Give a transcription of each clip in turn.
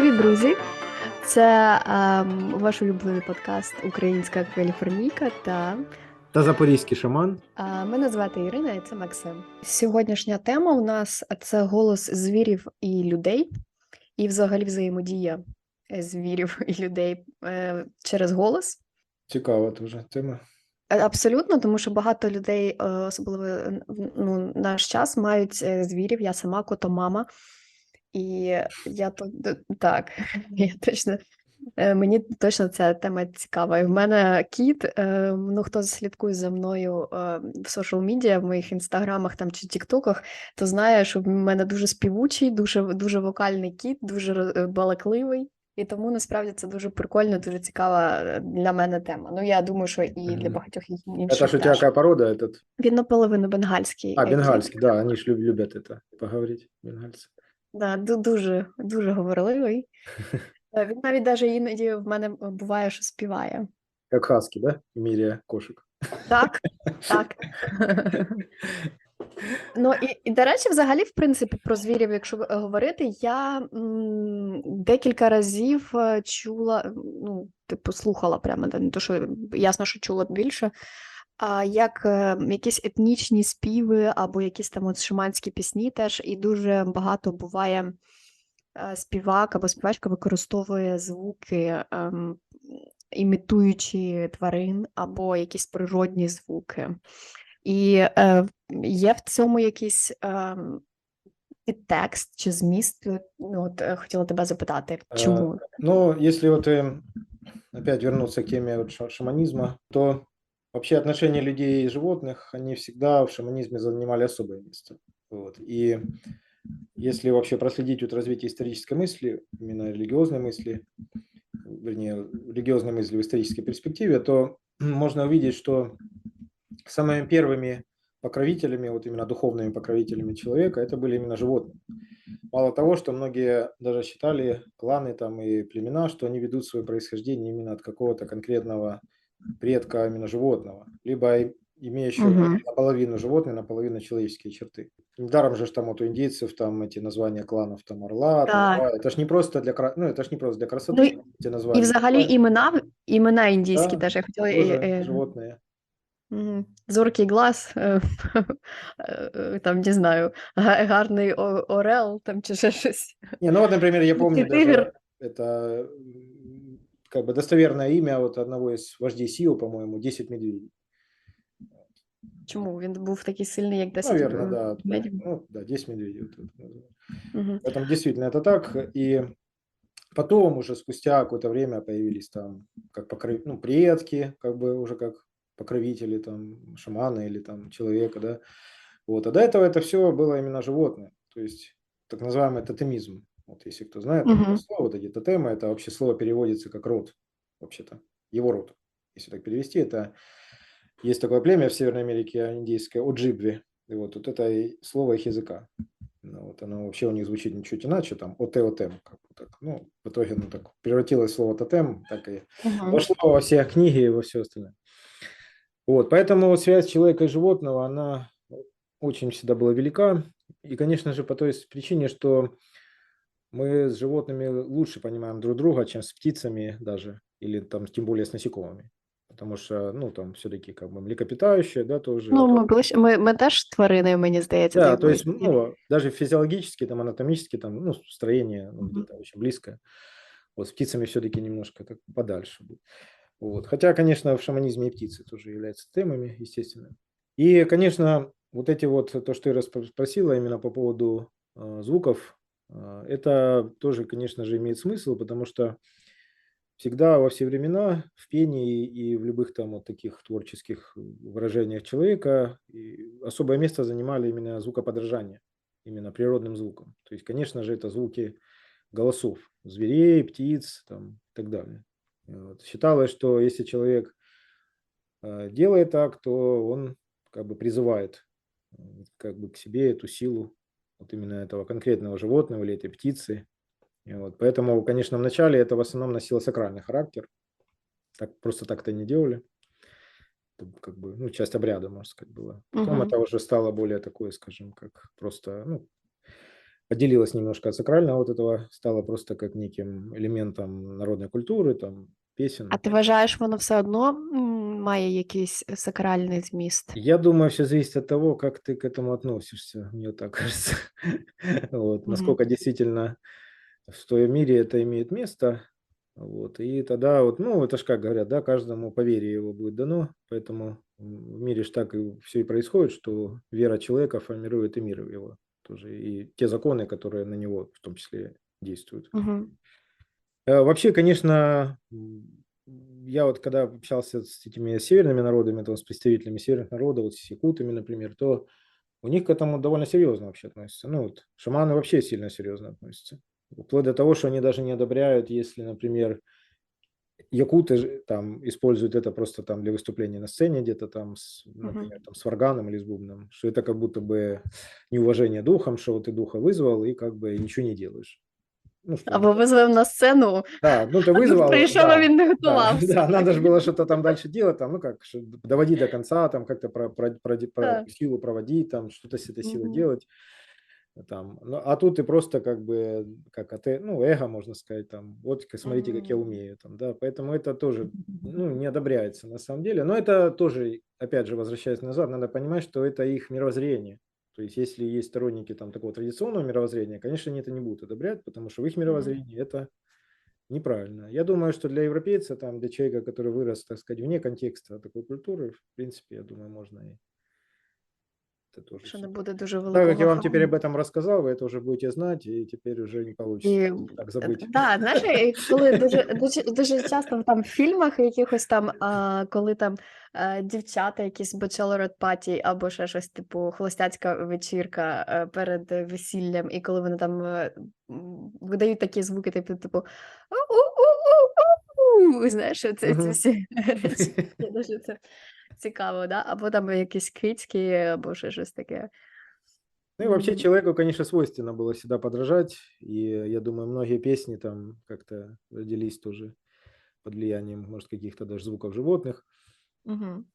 Привіт, друзі! Це ем, ваш улюблений подкаст Українська Каліфорнійка та Та запорізький шаман. е, мене звати Ірина і це Максим. Сьогоднішня тема у нас це голос звірів і людей, і взагалі взаємодія е, звірів і людей е, через голос. Цікава дуже тема. Е, Абсолютно, тому що багато людей, е, особливо е, в- ну, наш час, мають е, звірів. Я сама котомама, і я то д- так, я точно е, мені точно ця тема цікава. І в мене кіт. е, Ну, хто слідкує за мною е, в соціал медіа, в моїх інстаграмах там чи тіктоках, то знає, що в мене дуже співучий, дуже дуже вокальний кіт, дуже роз- е, балакливий. І тому насправді це дуже прикольно, дуже цікава е, для мене тема. Ну я думаю, що і для Мгм. багатьох і- Это інших ж у тебя теж. какая порода этот? Він наполовину бенгальський. А, е, кіт. бенгальский, да, они ж люб- любят это, поговорить, бенгальцы. Да, дуже, дуже говорливий. Е, Він навіть даже іноді в мене буває, що співає. Как хаски, да, в мире кошек. Так, так. Ну і, і до речі, взагалі, в принципі, про звірів, якщо е, говорити, я м, декілька разів е, чула, ну, типу, слухала прямо, не то, що ясно, що чула більше, як е, якісь етнічні співи або якісь там от шаманські пісні теж, і дуже багато буває е, співак або співачка використовує звуки, ем, імітуючи тварин або якісь природні звуки. І е, є в цьому якийсь ем, підтекст чи зміст? Ну, от хотіла тебе запитати, чому? Но если вот э, опять вернуться к теме вот ша- шаманизма, то вообще отношения людей и животных, они всегда в шаманизме занимали особое место. Вот. И если вообще проследить вот развитие исторической мысли, именно религиозной мысли, вернее, религиозной мысли в исторической перспективе, то можно увидеть, что самыми первыми покровителями, вот именно духовными покровителями человека, это были именно животные. Мало того, что многие даже считали кланы там и племена, что они ведут свое происхождение именно от какого-то конкретного предка именно животного, либо и- имеющего Мгм. наполовину животные, наполовину человеческие черты. Недаром же ж там вот у индейцев там эти названия кланов там орла, там, Так. льва. это ж не просто для кра- ну это ж не просто для красоты Ну, і- эти названия. І взагалі это імена, імена індійські Да, теж я хотіла. тоже е, е, животные. Мгм. Зоркий глаз, е, е, е, там не знаю, га- гарний о- орел там чи ще щось. Не, ну вот, например, я помню Тигр. даже это м, как бы достоверное имя вот одного из вождей Сио, по-моему, 10 медведей. Чому він був такий сильний, як 10 Наверное, да. да. медведів? Ну, да, 10 медведей. вот это называют. Мгм. Поэтому действительно это так. И потом уже спустя какое-то время появились там как покров... ну, предки, как бы уже как покровители там шамана или там человека, да. Вот. А до этого это все было именно животное. То есть так называемый тотемизм. Вот если кто знает Мгм. слово, вот эти тотемы, это вообще слово переводится как род, вообще-то, его род. Если так перевести, это есть такое племя в Северной Америке индейское, оджибви. И вот, вот это слово их языка. Ну, вот оно вообще у них звучит ничуть иначе, там отеотем, как бы так. Ну, в итоге оно так превратилось в слово тотем, так и вошло во все книги и во все остальное. Вот, поэтому связь человека и животного, она очень всегда была велика. И, конечно же, по той причине, что мы с животными лучше понимаем друг друга, чем с птицами даже, или там тем более с насекомыми. Потому что, ну, там все-таки как бы млекопитающие, да, тоже. Ну, ми ближче, ми, ми теж тварини, мені здається. да, то есть, ну, даже физиологически, там, анатомически, там, ну, строение ну, где-то очень близкое. Вот с птицами все-таки немножко так подальше. будет. Вот. Хотя, конечно, в шаманизме и птицы тоже являются темами, естественно. И, конечно, вот эти вот, то, что распро- спросила именно по поводу э, звуков, это тоже, конечно же, имеет смысл, потому что всегда во все времена в пении и в любых там вот таких творческих выражениях человека особое место занимали именно звукоподражание, именно природным звуком. То есть, конечно же, это звуки голосов зверей, птиц там, и так далее. Вот. Считалось, что если человек э, делает так, то он как бы призывает э, как бы к себе эту силу вот именно этого конкретного животного или этой птицы. И вот. Поэтому, конечно, вначале это в основном носило сакральный характер. Так, просто так-то не делали. Это как бы, ну, часть обряда, можно сказать, была. Потом Мгм. это уже стало более такое, скажем, как просто, ну, отделилась немножко от сакрального вот этого, стала просто как неким элементом народной культуры, там, песен. А ти вважаєш, воно все одно м, має якийсь сакральний зміст? Я думаю, все зависит от того, как ты к этому относишься, мне так кажется. Вот, Мгм. насколько действительно в твоем мире это имеет место. Вот, и тогда вот, ну, это ж как говорят, да, каждому по вере его будет дано, поэтому м, в мире ж так и все и происходит, что вера человека формирует и мир его тоже, и те законы, которые на него в том числе действуют. Угу. Э, Вообще, конечно, я вот когда общался с этими северными народами, то с представителями северных народов, вот с якутами, например, то у них к этому довольно серьезно вообще относятся. Ну, вот шаманы вообще сильно серьезно относятся. Вплоть до того, что они даже не одобряют, если, например, якуты там используют это просто там для выступления на сцене где-то там, с, например, там с варганом или с бубном, что это как будто бы неуважение духом, что ты духа вызвал и как бы ничего не делаешь. Ну, что Або визвав на сцену, да, ну ты вызвал. тут прийшов, да, а він не да, готувався. да, надо же было что-то там дальше делать, там, ну как, доводить до конца, там как-то про, про, про- про Да. силу проводить, там что-то с этой силой делать. Там, ну, а тут ты просто как бы, как, ты, ну, эго, можно сказать, там, вот смотрите, как я умею, там, да, поэтому это тоже, ну, не одобряется на самом деле, но это тоже, опять же, возвращаясь назад, надо понимать, что это их мировоззрение, то есть если есть сторонники там такого традиционного мировоззрения, конечно, они это не будут одобрять, потому что в их мировоззрении это неправильно. Я думаю, что для европейца, там, для человека, который вырос, так сказать, вне контекста такой культуры, в принципе, я думаю, можно и это тоже Що всё. не буде дуже Так великого как я вам теперь харму. об этом рассказал, вы это уже будете знать, и теперь уже не получится І, так е, забыть. да, знаєш, і коли дуже, дуже, дуже часто там в фільмах якихось там, а, коли там е, дівчата, якісь bachelorette party або ще щось, типу холостяцька вечірка е, перед е, весіллям, і коли вони там е, м, видають такі звуки, типу, типу «у-у-у-у-у-у», знаєш, це ці Мгм. всі речі. Я Дуже це цікаво, да? Або там якісь квітські, або ще щось таке. Ну и вообще Мгм. человеку, конечно, свойственно было всегда подражать, и я думаю, многие песни там как-то родились тоже под влиянием, может, каких-то даже звуков животных. Мгм.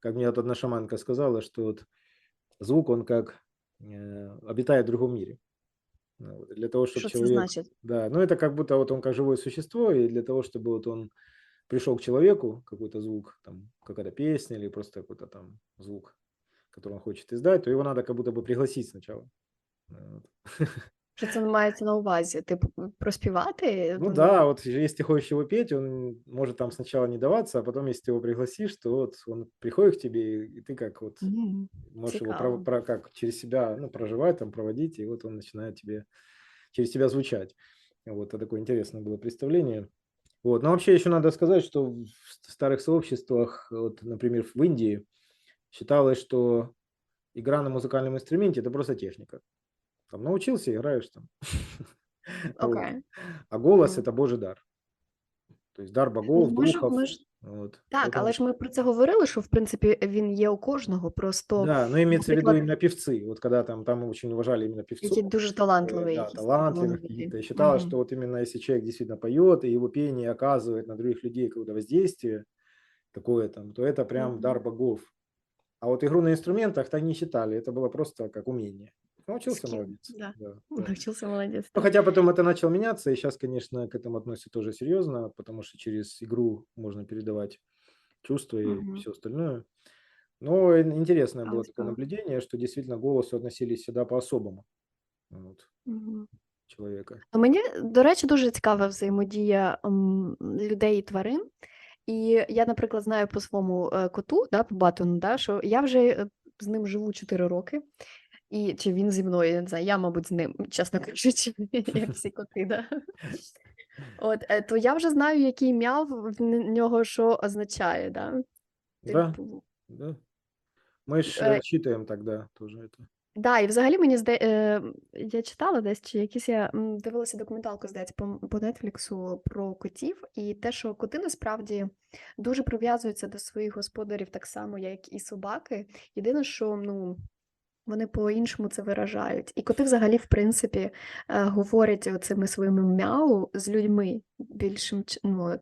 Как мне вот одна шаманка сказала, что вот звук, он как э, обитает в другом мире. Ну Для того, чтобы це человек... значить? Да, ну это как будто вот он как живое существо, и для того, чтобы вот он пришел к человеку, какой-то звук, там какая-то песня или просто какой-то там звук, который он хочет издать, то его надо как будто бы пригласить сначала. Вот. Що це мається на увазі? Типу, проспівати? Ну да, вот же если ты хочешь его петь, он может там сначала не даваться, а потом, если ты его пригласишь, то вот он приходит к тебе, и ты как вот Мгм. можешь его Цікаво. про, про- как через себя ну, проживать, там проводить, и вот он начинает тебе через тебя звучать. Вот это такое интересное было представление. Вот. Но вообще еще надо сказать, что в с- старых сообществах, вот, например, в Индии считалось, что игра на музыкальном инструменте – это просто техника. Там научился, играешь там. Вот. Окей. А голос – Мгм. это Божий дар. То есть дар Ну, богов, ми ж, духов. ми ж, Вот. так, Поэтому- але ж ми про це говорили, що в принципі він є у кожного, просто Да, но имеется в виду наприклад- именно певцы. Вот когда там, там очень уважали именно певцов. які дуже э, талантливі. да, якісь талантливых талановиті. каких-то. И считалось, Мгм. что вот именно если человек действительно поет, и его пение оказывает на других людей какое-то воздействие такое там, то это прям Мгм. дар богов. А вот игру на инструментах так не считали, это было просто как умение. Научился, Скилл, молодец. да. Да, да. Навчився молодець. Ну, хотя потом это начал меняться, и сейчас, конечно, к этому относятся тоже серьезно, потому что через игру можно передавать чувства и Мгм. все остальное. Но ин- интересное А, было такое цікаво. наблюдение, что действительно к голосу относились всегда по-особому вот, Мгм. человека. Ну, Мені, до речі, дуже цікава взаємодія м, людей і тварин. І я, наприклад, знаю по своєму е, коту, да, по батону, да, що я вже е, з ним живу 4 роки. І чи він зі мною, я не знаю, я, мабуть, з ним, чесно кажучи, як всі коти, да. От, е, то я вже знаю, який мяв в н- нього що означає, да. Да, Типу, да. Мы же Э, читаем тогда тоже это. Да, і взагалі мені зда... е, я читала десь, чи якісь я м, дивилася документалку, здається, по, по Нетфліксу про котів, і те, що коти насправді дуже прив'язуються до своїх господарів так само, як і собаки. Єдине, що ну. вони по-іншому це виражають. І коти взагалі, в принципі, е, говорять оцими своїми мяу з людьми більшим ну,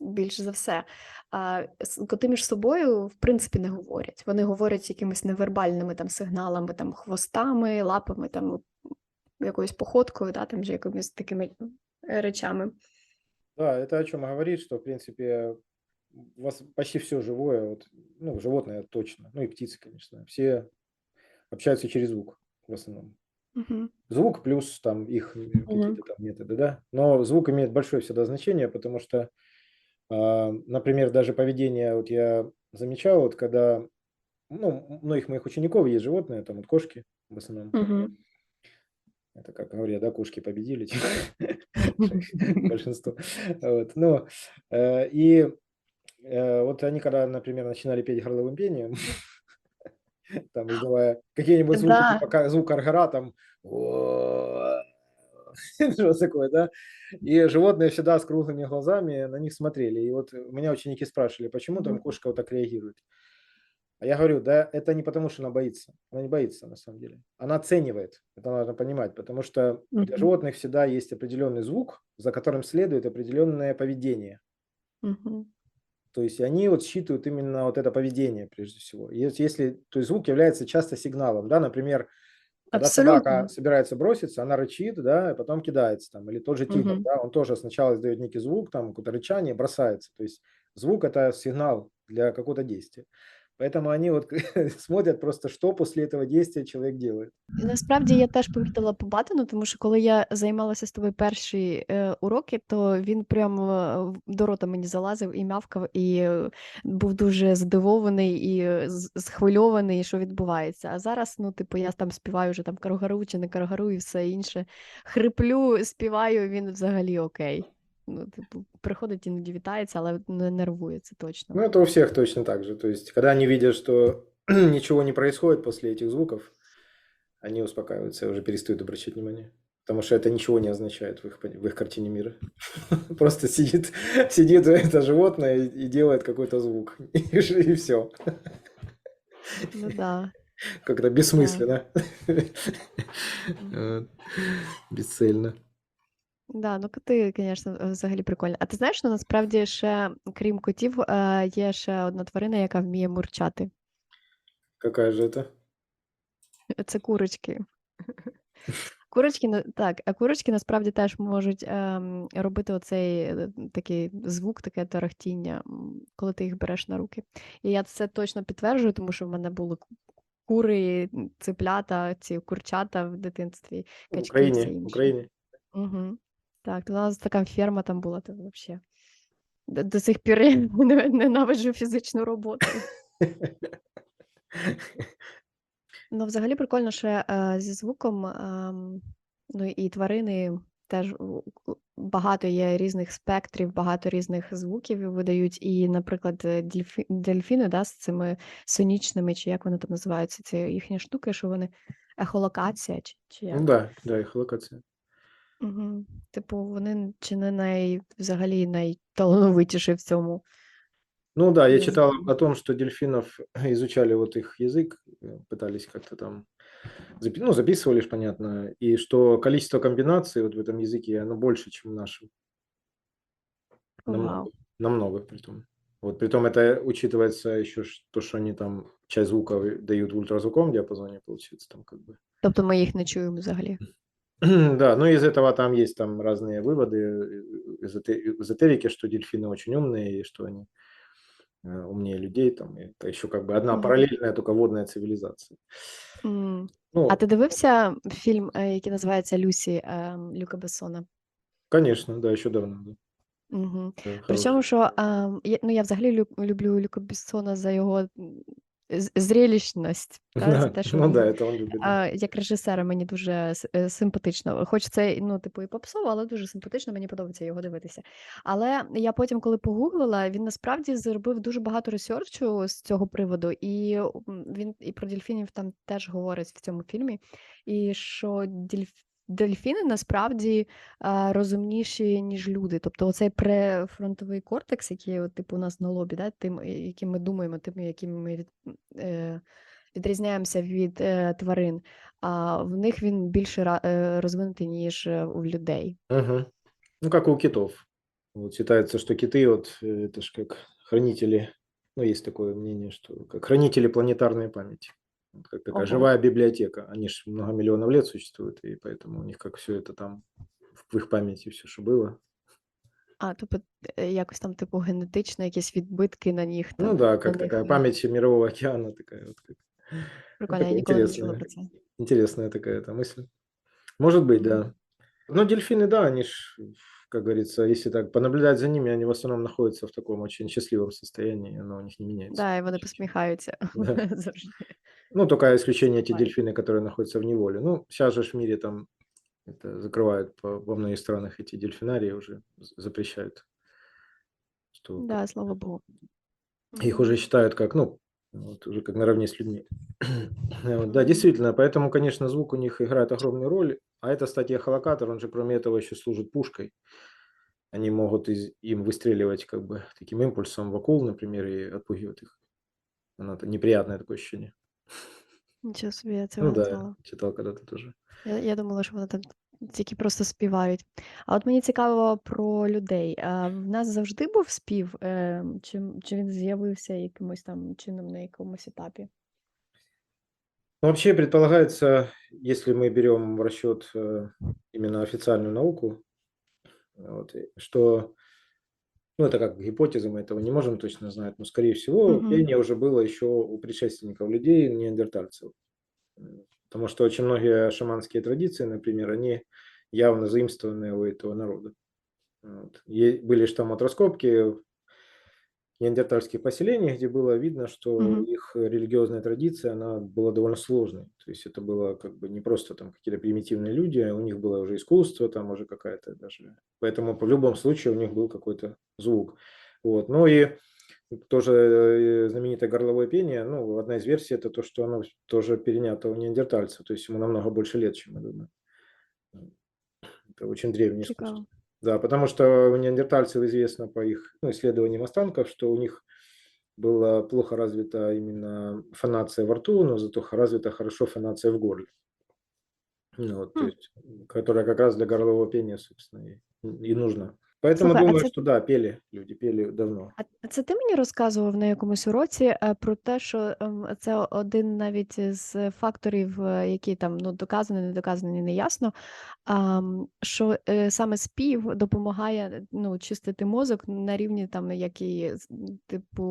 більш за все. А коти між собою, в принципі, не говорять. Вони говорять якимись невербальними там сигналами, там хвостами, лапами, там якоюсь походкою, да, там же якимись такими речами. Да, это о чем говорит, что, в принципе, у вас почти все живое, вот, ну, животное точно, ну и птицы, конечно, все общаются через звук в основном. Угу. Звук плюс там их какие-то там методы, да. Но звук имеет большое всегда значение, потому что, а, например, даже поведение, вот я замечал, вот когда, ну, у многих моих учеников есть животные, там вот кошки в основном. Угу. Это как говорят, да, кошки победили большинство. Вот, ну, э, и э, вот они, когда, например, начинали петь горловым пением, там, издавая какие-нибудь звуки, Да. типа ка- звук аргара, там, что такое, да? И животные всегда с круглыми глазами на них смотрели. И вот меня ученики спрашивали, почему там кошка вот так реагирует. А я говорю, да, это не потому, что она боится. Она не боится, на самом деле. Она оценивает. Это нужно понимать, потому что для животных всегда есть определенный звук, за которым следует определенное поведение. То есть они вот считывают именно вот это поведение прежде всего. Если, то есть звук является часто сигналом, да, например, когда собака собирается броситься, она рычит, да, и потом кидается там, или тот же тигр, Мгм. да, он тоже сначала издает некий звук, там какое-то рычание, бросается. То есть звук это сигнал для какого-то действия. Поэтому они вот смотрят просто, что после этого действия человек делает. Насправді я теж помітила по Батону, тому що коли я займалася з тобою перші е, уроки, то він прямо е, до рота мені залазив і мявкав, і е, був дуже здивований і е, схвильований, що відбувається. А зараз, ну, типу, я там співаю вже там каргару чи не каргару і все інше. Хриплю, співаю, він взагалі окей. Ну, типу, приходить іноді вітається, але не нервує, це точно. Ну, это у всех точно так же. То есть, когда они видят, что ничего не происходит после этих звуков, они успокаиваются и уже перестают обращать внимание. Потому что это ничего не означает в их, пон- в их картине мира. Просто сидит, сидит это животное и, и делает какой-то звук. И, все. Ну да. Как-то бессмысленно. Вот. Бесцельно. Да, ну коти, звісно, взагалі прикольно. А ти знаєш, що насправді ще, крім котів, е, є ще одна тварина, яка вміє мурчати. Какая же это? Це курочки. Курочки, на- так, а курочки насправді теж можуть ем, робити оцей е, такий звук, таке тарахтіння, м, коли ти їх береш на руки. І я це точно підтверджую, тому що в мене були ку- кури, м, ці курчата в дитинстві, В качки і все. В інше. Украине. Угу. Так, то у нас така ферма там була, то взагалі. До, до сих пір я не- ненавиджу фізичну роботу. Ну, взагалі прикольно, що е, зі звуком, ну і тварини теж багато є різних спектрів, багато різних звуків видають. І, наприклад, е, дельфі, дельфіни да, з цими сонічними, чи як вони там називаються, ці їхні штуки, що вони ехолокація, чи, чи Ну да, да, эхолокация. Угу. Типу, вони чи не най, взагалі найталановитіші в цьому. Ну да, я Язык. читал о том, что дельфинов изучали вот их язык, э, пытались как-то там, запи- ну, записывали ж, понятно, и что количество комбинаций вот в этом языке, оно больше, чем в нашем. Намного, Вау. намного притом. Вот притом это учитывается еще ш- то, что они там часть звуков и дают в ультразвуковом диапазоне, получается, там как бы. Тобто ми їх не чуємо взагалі. Да, ну из этого там есть там разные выводы э, эзоте- эзотерики, что дельфины очень умные и что они э, умнее людей, там и это еще как бы одна Мгм. параллельная только водная цивилизация. М. Ну, А ти дивився фільм, е, який називається Люсі ем, Люка Бессона? конечно, да, еще давно. Да. Угу. Да, При хороший. цьому, що ем, я, ну, я взагалі лю- люблю Люка Бессона за його м, з- зрелищність. Та, Да, те, що ну він, да, это он любит. да. як режисера мені дуже е, симпатично. Хоч це, ну, типу, і попсово, але дуже симпатично, мені подобається його дивитися. Але я потім, коли погуглила, він насправді зробив дуже багато ресерчу з цього приводу, і він і про дельфінів там теж говорить в цьому фільмі. І що дельф дельфіни насправді а, розумніші, ніж люди. Тобто, оцей префронтовий кортекс, який, от, типу, у нас на лобі, да, тим, е, яким ми думаємо, тим, яким ми від, е, відрізняємося від е, тварин, а в них він більше ра- е, розвинутий, ніж е, у людей. Мгм. Ну, как у китов. Вот считается, что киты, вот э, это ж как хранители, ну, есть такое мнение, что как хранители планетарной памяти. Как такая Ого. живая библиотека. Они же много миллионов лет существуют, и поэтому у них как все это там в их памяти все, что было. А, тобто е, якось там, типу, генетично якісь відбитки на них Ну там. да, на как них такая є. память мирового океана такая вот. Как... ну, Прикольно, я такая ніколи не чула интересная, про це. интересная такая эта мысль. Может быть, Мгм. да. Но дельфины, да, они ж, как говорится, если так понаблюдать за ними, они в основном находятся в таком очень счастливом состоянии, оно у них не меняется. Да, і вони посміхаються Да. завжди. Ну, только исключение Бывает. дельфины, которые находятся в неволе. Ну, сейчас же в мире там это закрывают по, во многих странах эти дельфинарии уже запрещают. Что Да, слава Богу. их уже считают как, ну, вот уже как наравне с людьми. Вот, Да, действительно, поэтому, конечно, звук у них играет огромную роль. А это, кстати, эхолокатор, он же кроме этого еще служит пушкой. Они могут из, им выстреливать как бы таким импульсом в акул, например, и отпугивать их. Оно неприятное такое ощущение. Нічого собі, я Ну цього не да, знала. читал когда-то тоже. Я, я думала, що вони там тільки просто співають. А от мені цікаво про людей. А в нас завжди був спів, е, чи, чи він з'явився якимось там чином на якомусь етапі? Ну, вообще предполагается, если мы берем в расчет э, именно официальную науку, вот, и что, ну, это как гипотеза, мы этого не можем точно знать, но, скорее всего, Мгм. пение уже было еще у предшественников людей, неандертальцев. Потому что очень многие шаманские традиции, например, они явно заимствованные у этого народа. Вот. Были же там вот раскопки в неандертальских поселениях, где было видно, что Мгм. их религиозная традиция, она была довольно сложной. То есть это было как бы не просто там какие-то примитивные люди, а у них было уже искусство, там уже какая-то даже. Поэтому в любом случае у них был какой-то звук. Вот. Ну и тоже э, знаменитое горловое пение, ну, одна из версий это то, что оно тоже перенято у неандертальцев, то есть ему намного больше лет, чем это. да. Это очень древнее искусство. Да, потому что у неандертальцев известно по их ну, исследованиям останков, что у них была плохо развита именно фонация во рту, но зато развита хорошо фонация в горле. Ну, вот, то Хм. есть, которая как раз для горлового пения, собственно, и, и нужна. Поэтому Слухай, а думаю, це- что да, пели люди, пели давно. А це ти мені розказував на якомусь уроці е, про те, що ем, це один навіть з факторів, е, які там ну доказані, не доказані, не ясно. ам, Що е, саме спів допомагає ну, чистити мозок на рівні там, який з- типу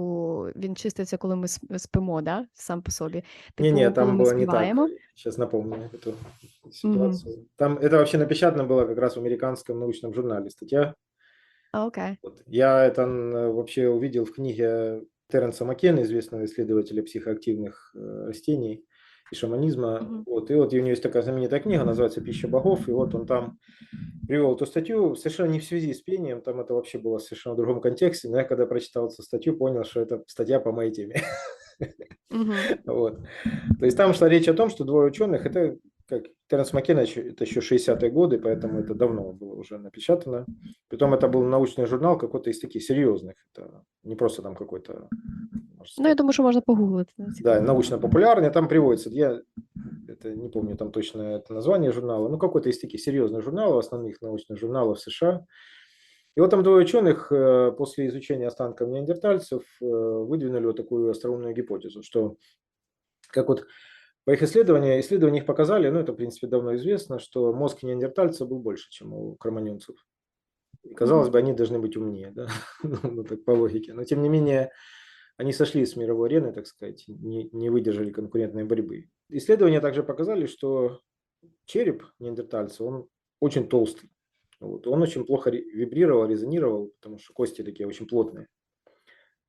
він чиститься, коли ми сп- спимо, да? сам по собі. Типу, Не-не, коли там ми было не співаємо. так. Сейчас напомню эту ситуацию. Там это вообще напечатано было как раз в американском научном журнале статья. А, окей. Вот. Я это вообще увидел в книге Терренса Маккена, известного исследователя психоактивных э, растений и шаманизма. Мгм. Вот. И вот у него есть такая знаменитая книга, называется «Пища богов», и вот он там привел эту статью, совершенно не в связи с пением, там это вообще было в совершенно другом контексте, но я когда прочитал эту статью, понял, что это статья по моей теме. Угу. Вот. То есть там шла речь о том, что двое ученых, это как Теренс Маккена, это еще 60-е годы, поэтому это давно было уже напечатано. Притом это был научный журнал какой-то из таких серьезных, это не просто там какой-то, можно Ну, я думаю, що можна погуглити. ну, да, научно-популярный, там приводится, я это не помню там точно это название журнала, ну какой-то из таких серьезных журналов, основных научных журналов США. И вот там двое ученых э, после изучения останков неандертальцев э, выдвинули вот такую остроумную гипотезу, что как вот по их исследованию, исследования их показали, ну это в принципе давно известно, что мозг неандертальца был больше, чем у кроманьонцев. И казалось бы, они должны быть умнее, да, ну, ну, так по логике. Но тем не менее, они сошли с мировой арены, так сказать, не, не выдержали конкурентной борьбы. Исследования также показали, что череп неандертальца, он очень толстый. Вот. Он очень плохо вибрировал, резонировал, потому что кости такие очень плотные.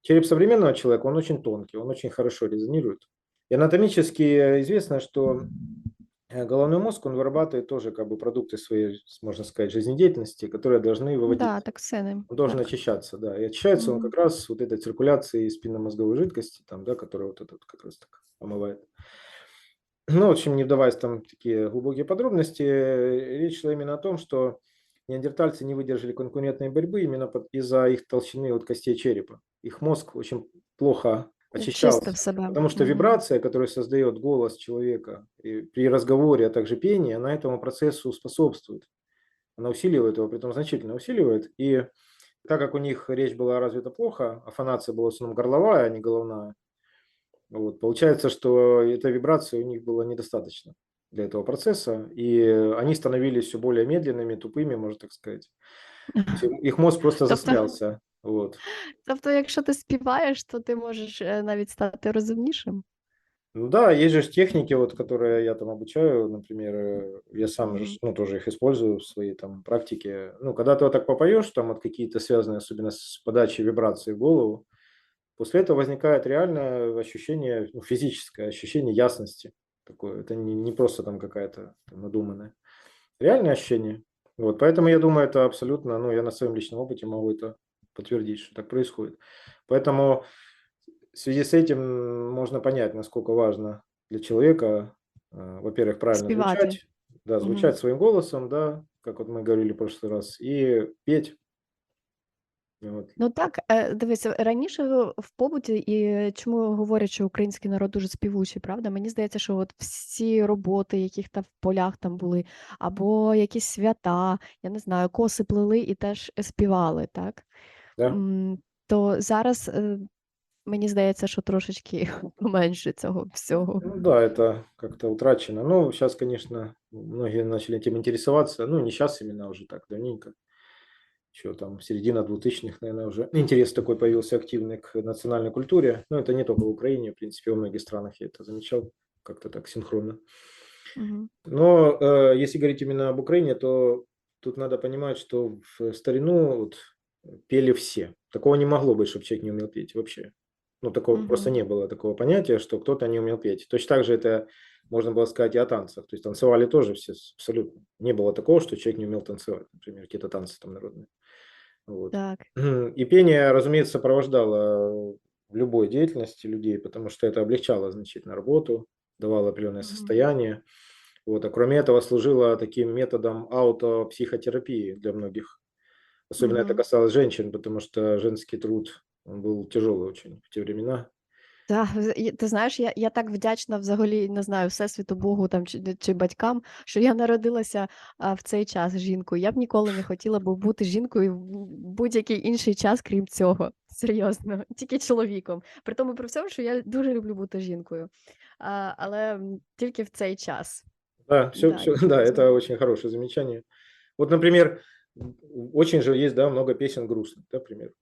Череп современного человека, он очень тонкий, он очень хорошо резонирует. И анатомически известно, что э, головной мозг, он вырабатывает тоже как бы продукты своей, можно сказать, жизнедеятельности, которые должны выводить Да, токсини. он должен Так. очищаться, да. И очищается он Мгм. как раз вот этой циркуляцией спинномозговой жидкости, там, да, которая вот этот как раз так омывает. Ну, в общем, не вдаваясь там в такие глубокие подробности, речь шла именно о том, что неандертальцы не выдержали конкурентной борьбы именно из-за их толщины вот костей черепа. Их мозг очень плохо очищался. Чистив себе. Потому что вибрация, которая создает голос человека и при разговоре, а также пении, она этому процессу способствует. Она усиливает его, притом значительно усиливает. И так как у них речь была развита плохо, а фонация была в основном горловая, а не головная, Вот. Получается, что этой вибрации у них было недостаточно для этого процесса, и они становились все более медленными, тупыми, можно так сказать. Их мозг просто застрялся. Вот. Тобто, якщо ти співаєш, то ти можеш е, навіть стати розумнішим. Ну да, есть же ж техники, вот, которые я там обучаю, например, э, я сам же, Мгм. ж, ну, тоже их использую в своей там практике. Ну, когда ты вот так попоешь, там вот какие-то связанные, особенно с подачей вибрации в голову, после этого возникает реальное ощущение, ну, физическое ощущение ясности такое. Это не, не просто там какая-то там надуманная. Реальное ощущение. Вот, поэтому я думаю, это абсолютно, ну, я на своем личном опыте могу это подтвердить, что так происходит. Поэтому в связи с этим можно понять, насколько важно для человека, э, во-первых, правильно Спевать. звучать, да, Мгм. звучать своим голосом, да, как вот мы говорили в прошлый раз, и петь. Вот. Ну так, е, дивися, раніше в побуті, і чому говорять, що український народ дуже співучий, правда? Мені здається, що от всі роботи, яких там в полях там були, або якісь свята, я не знаю, коси плели і теж співали, так? Да. То зараз мені здається, що трошечки поменше цього всього. Ну да, это как-то утрачено. Ну, сейчас, конечно, многие начали этим интересоваться. Ну, не сейчас именно, а уже так давненько. Еще там середина 2000-х, наверное, уже интерес такой появился активный к национальной культуре. Ну, это не только в Украине, в принципе, во многих странах я это замечал, как-то так синхронно. Но э, если говорить именно об Украине, то тут надо понимать, что в старину вот пели все. Такого не могло быть, чтобы человек не умел петь вообще. Ну, такого просто Мгм. не было такого понятия, что кто-то не умел петь. Точно так же это можно было сказать и о танцах. То есть танцевали тоже все абсолютно. Не было такого, что человек не умел танцевать, например, какие-то танцы там народные. Вот. Так. И пение, разумеется, сопровождало любой деятельности людей, потому что это облегчало значительно работу, давало определенное Мгм. состояние. Вот. А кроме этого служило таким методом аутопсихотерапии для многих. Особенно это Мгм. касалось женщин, потому что женский труд он был тяжелый очень в те времена. Так, з- і ти знаєш, я, я так вдячна взагалі, не знаю, Всесвіту Богу там чи, чи батькам, що я народилася а, в цей час жінкою. Я б ніколи не хотіла б бути жінкою в будь-який інший час, крім цього. Серйозно, тільки чоловіком. При тому при всьому, що я дуже люблю бути жінкою. А, але м, тільки в цей час. Да, все, Да, все, ничего да, это себе. очень хорошее замечание. Вот, например, очень же есть, да, много песен грустных, да, например.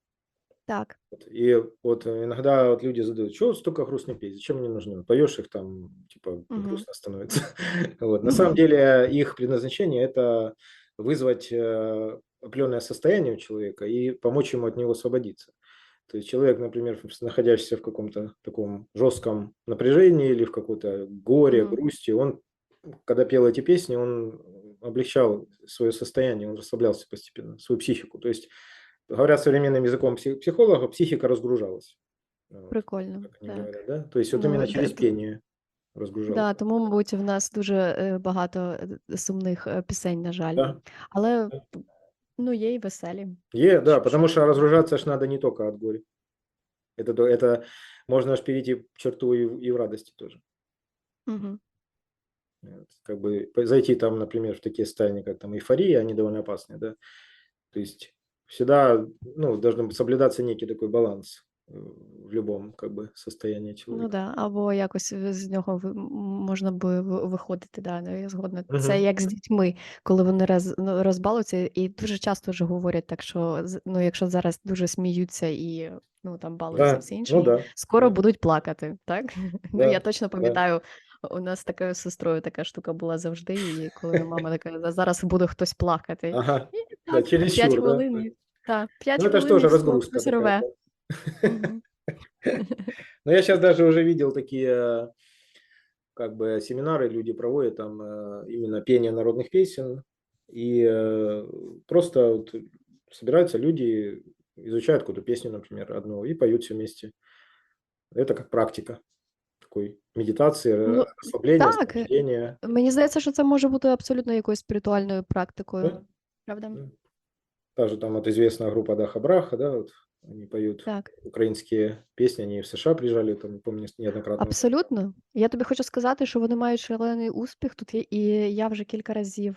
Так. И вот иногда вот люди задают, что столько грустных песен, зачем они нужны? Поешь их там, типа, Мгм. грустно становится. Вот. На самом деле их предназначение – это вызвать э, определенное состояние у человека и помочь ему от него освободиться. То есть человек, например, находящийся в каком-то таком жестком напряжении или в какой-то горе, Мгм. грусти, он, когда пел эти песни, он облегчал свое состояние, он расслаблялся постепенно, свою психику. То есть, говоря современным языком псих- психолога, психика разгружалась. Вот, Прикольно. как они Так. говорят, да? То есть вот Ну, именно да, через это- пение разгружалась. Да, тому, мабуть, в нас дуже е, багато е, сумних е, пісень, на жаль. Да. Але Да. ну, є й веселі. Е, да, Ш- потому что что такое? разгружаться ж надо не только от горя. Это, до- это можно ж перейти черту и, в- и в радости тоже. Угу. Вот, Как бы по- зайти там, например, в такие состояния, как там эйфория, они довольно опасные, да. То есть всегда, ну, должен соблюдаться некий такой баланс э, в любом, как бы, состоянии Ну человека. да, або якось в- з нього ви- м, можна би ви- виходити, да, ну, я згодна. Це Мгм. як з дітьми, коли вони роз, ну, розбалуються, і дуже часто вже говорять так, що з- ну, якщо зараз дуже сміються і ну, там балуються Да, все ну інше, да, скоро да, будуть плакати, так? Ну, да, я точно да. пам'ятаю, у нас з такою сестрою така штука була завжди, і коли мама така, «За- зараз буде хтось плакати. Ага, І да, так, чересчур, п'ять да. хвилин, і- так, п'ять Ну, это же хвилин і тоже все, разгрузка хтось такая. рве. да. Мгм. Но я сейчас даже уже видел такие как бы семинары люди проводят там э, именно пение народных песен и э, просто вот собираются люди изучают какую-то песню, например, одну и поют все вместе. Это как практика Такой медитации, ра- Ну, расслабления, так, освобождения. Мені здається, що це може бути абсолютно якоюсь спіритуальною практикою, Да? правда? Да. Та же там вот известная группа Даха Браха, да, вот они поют Так, украинские песни, они в США приезжали, там, помню, неоднократно. абсолютно. Я тобі хочу сказати, що вони мають шалений успіх тут, є- і я вже кілька разів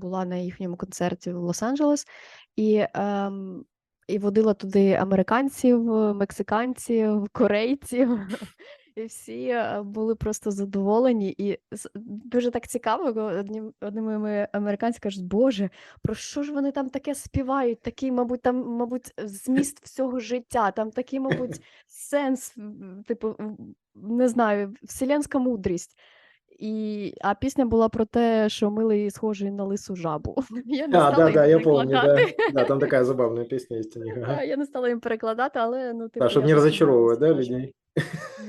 була на їхньому концерті в Лос-Анджелес і, ем, і водила туди американців, мексиканців, корейців. і всі е, були просто задоволені. І дуже так цікаво, одні, одні мої американці кажуть, Боже, про що ж вони там таке співають? Такий, мабуть, там, мабуть, зміст всього життя, там такий, мабуть, сенс, типу, не знаю, вселенська мудрість. І, а пісня була про те, що милий схожий на лису жабу. Я не А, стала да, їм да, я помню, да. Да, там такая забавная песня есть у них. ага. Та, Я не стала їм перекладати, але ну, типу, Да, я не дуже разочаровывать, да, людей.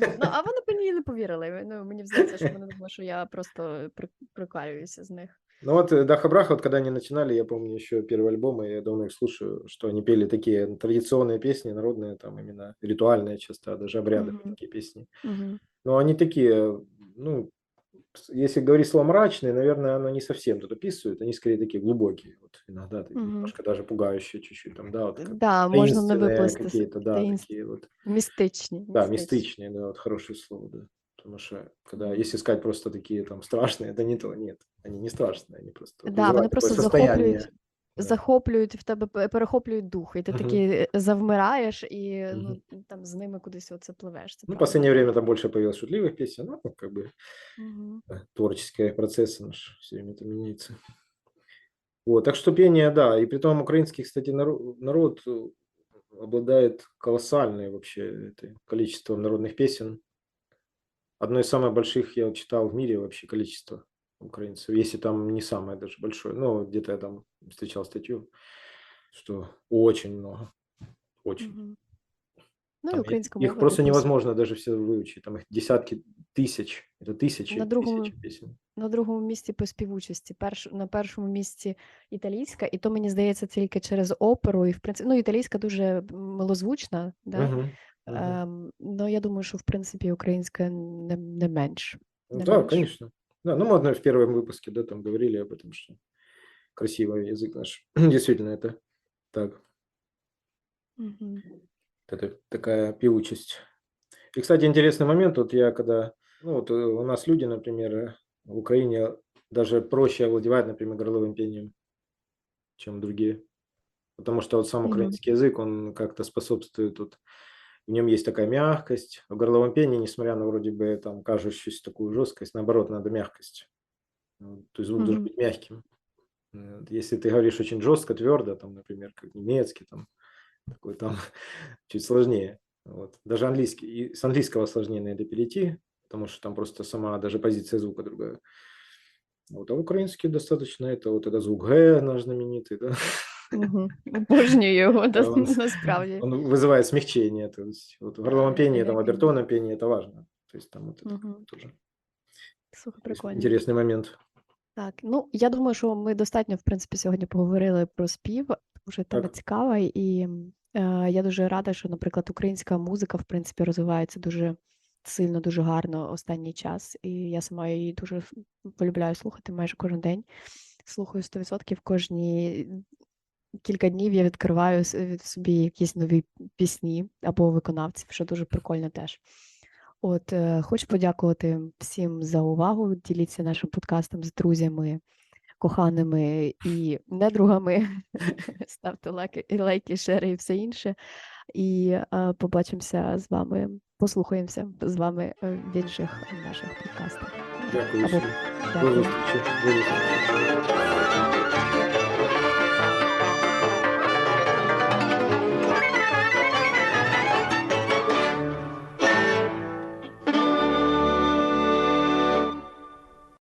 Ну, а вони мені не повірили. Ну, мені здається, що вони думали, що я просто при- прикалююся з них. Ну вот э, Даха Браха, вот когда они начинали, я помню еще первый альбом, и я давно их слушаю, что они пели такие традиционные песни, народные, там именно ритуальные часто, а даже обрядовые Мгм. такие песни. Мгм. Но они такие, ну, с- если говорить слово мрачные, наверное, оно не совсем тут описывает, они скорее такие глубокие, вот иногда такие, Мгм. немножко даже пугающие чуть-чуть, там, да, вот как Да, можна не таинственные виплести. какие-то, да, таїнс- такие вот. Містичні. Да, містичні. мистичные, да, вот хорошее слово, да. Потому что, когда, Мгм. если сказать просто такие там страшные, это не то, нет, они не страшные, они просто Да, вызывают вони такое просто состояние. захоплюють, Да. захоплюють в тебе, пе- перехоплюють дух, і ти Мгм. такий е, завмираєш і Мгм. ну, там з ними кудись оце пливеш. Це Ну, в правда. последнее время там больше появилось шутливых песен, ну, как бы Мгм. э, творческие процессы наш все время это меняется. Вот, так что пение, да, и при том украинский, кстати, народ, народ э, обладает колоссальное вообще это, количеством народных песен. Одно из самых больших я вот читал в мире вообще количество украинцев, если там не самое даже большое, но где-то я там встречал статью, что очень много, очень. Мгм. Ну і Там их, українська их мова просто типу, с- невозможно даже все выучить, там их десятки тысяч, это тысячи, На другому- тысячи песен. на другому місці по співучості. Перш, на першому місці італійська, і то мені здається тільки через оперу. І в принципі, ну, італійська дуже милозвучна, да? Мгм, мгм. Ем, ну я думаю, що в принципі українська не, не менш. Ну не да, менш. Да, ну мы в первом выпуске, да, там говорили об этом, что красивый язык наш. Действительно, это так. Мгм. Это такая певучесть. И, кстати, интересный момент, вот я когда, ну вот э, у нас люди, например, э, в Украине даже проще овладевать, например, горловым пением, чем другие. Потому что вот сам украинский язык, он как-то способствует, вот, в нем есть такая мягкость. В горловом пении, несмотря на вроде бы там кажущуюся такую жесткость, наоборот, надо мягкость. То есть звук должен Мгм. быть мягким. Вот, Если ты говоришь очень жестко, твердо, там, например, как немецкий, там, такой там чуть сложнее. Вот. Даже английский, и с английского сложнее на это перейти, потому что там просто сама даже позиция звука другая. Вот, а украинский достаточно это вот это звук Г наш знаменитый, да, Мгм. Обожнюю його Да, он- насправді. он вызывает смягчение. То есть вот в горловом Да, пении, там, в мягкий. обертонном пении это важно. То есть там вот это Мгм. тоже Слухай, то есть прикольно. интересный момент. Так, ну я думаю, що ми достатньо, в принципі, сьогодні поговорили про спів, тому що тема Так. цікава, і е, я дуже рада, що, наприклад, українська музика, в принципі, розвивається дуже сильно, дуже гарно останній час. І я сама її дуже ф- полюбляю слухати майже кожен день. Слухаю 100%, кожні кілька днів я відкриваю собі якісь нові пісні або виконавців, що дуже прикольно теж. От, е, хочу подякувати всім за увагу. Діліться нашим подкастом з друзями, коханими і недругами. Ставте лайки, лайки, шери і все інше. І е, побачимося з вами, послухаємося з вами е, в інших наших подкастах. Дякую Або- Дякую. зустрічі.